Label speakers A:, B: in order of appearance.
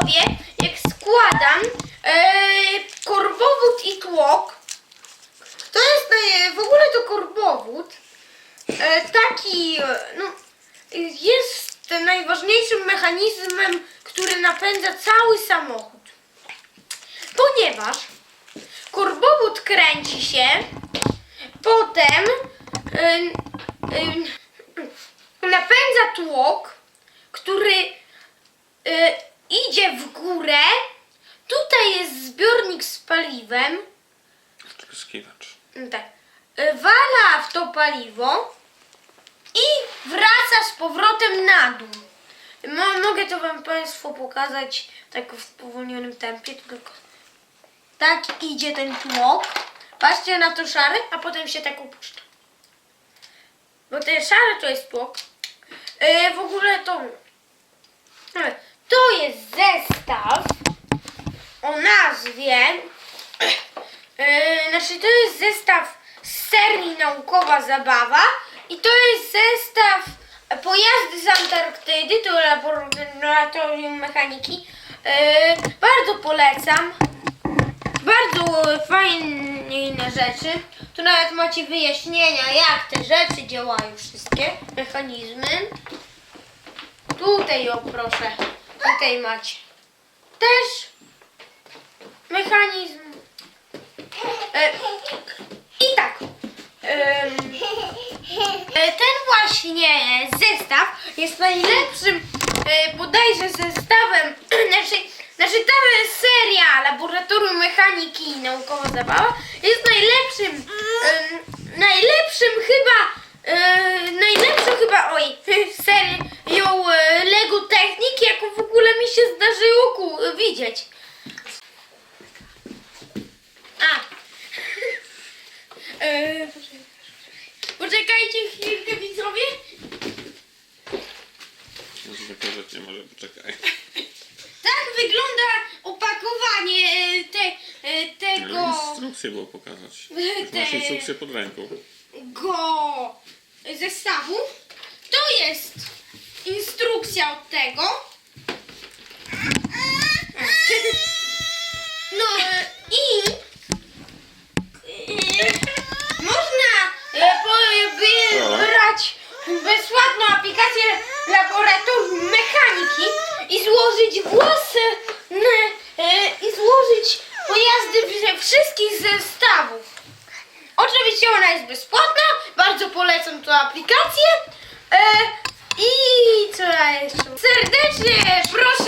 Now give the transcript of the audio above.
A: sobie, jak składam yy, korbowód i tłok, to jest yy, w ogóle to korbowód yy, taki, no, jest najważniejszym mechanizmem, który napędza cały samochód. Ponieważ korbowód kręci się, potem yy, yy, napędza tłok, który y, górę. Tutaj jest zbiornik z paliwem.
B: Opryskiwacz.
A: Tak. Y, Wala w to paliwo i wraca z powrotem na dół. Mo- mogę to wam Państwu pokazać tak w spowolnionym tempie, tylko tak idzie ten tłok. Patrzcie na to szary, a potem się tak opuszcza. Bo ten szary to jest tłok. Y, w ogóle to to jest o nazwie Yy, znaczy to jest zestaw z serii Naukowa Zabawa i to jest zestaw pojazdy z Antarktydy, to laboratorium mechaniki. Yy, bardzo polecam. Bardzo fajne rzeczy. Tu nawet macie wyjaśnienia, jak te rzeczy działają wszystkie, mechanizmy. Tutaj o proszę, tutaj macie. Też mechanizm E, I tak. em, e, ten właśnie zestaw jest najlepszym e, bodajże zestawem, znaczy, znaczy ta seria Laboratorium Mechaniki i Naukowa Zabawa jest najlepszym, najlepszym chyba, e, najlepszą chyba, oj, serią e, Lego Technik, jaką w ogóle mi się zdarzyło widzieć. A.
B: może poczekaj.
A: Tak wygląda opakowanie e, te, e, tego
B: instrukcję było pokazać.
A: Te-
B: Masz instrukcję pod ręką.
A: go zestawu. To jest instrukcja od tego. No e, i e, można e, po- by- brać bezpłatną aplikację laboratorium mechaniki i złożyć własne e, i złożyć pojazdy ze wszystkich zestawów. Oczywiście ona jest bezpłatna, bardzo polecam tę aplikację. E, I co ja jeszcze? Serdecznie proszę